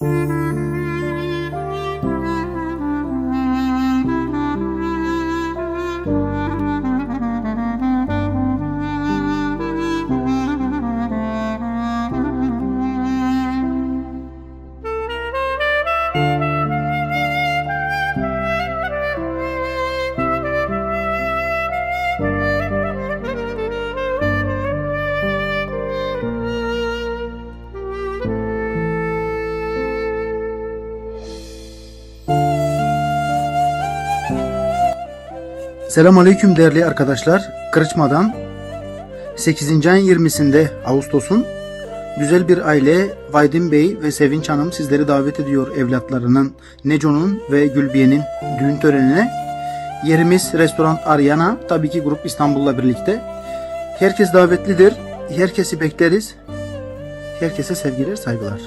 Música Selamünaleyküm değerli arkadaşlar. Kırıçmadan 8. ayın 20'sinde Ağustos'un güzel bir aile Vaydin Bey ve Sevinç Hanım sizleri davet ediyor evlatlarının Neco'nun ve Gülbiye'nin düğün törenine. Yerimiz restoran Aryana. Tabii ki grup İstanbul'la birlikte. Herkes davetlidir. Herkesi bekleriz. Herkese sevgiler, saygılar.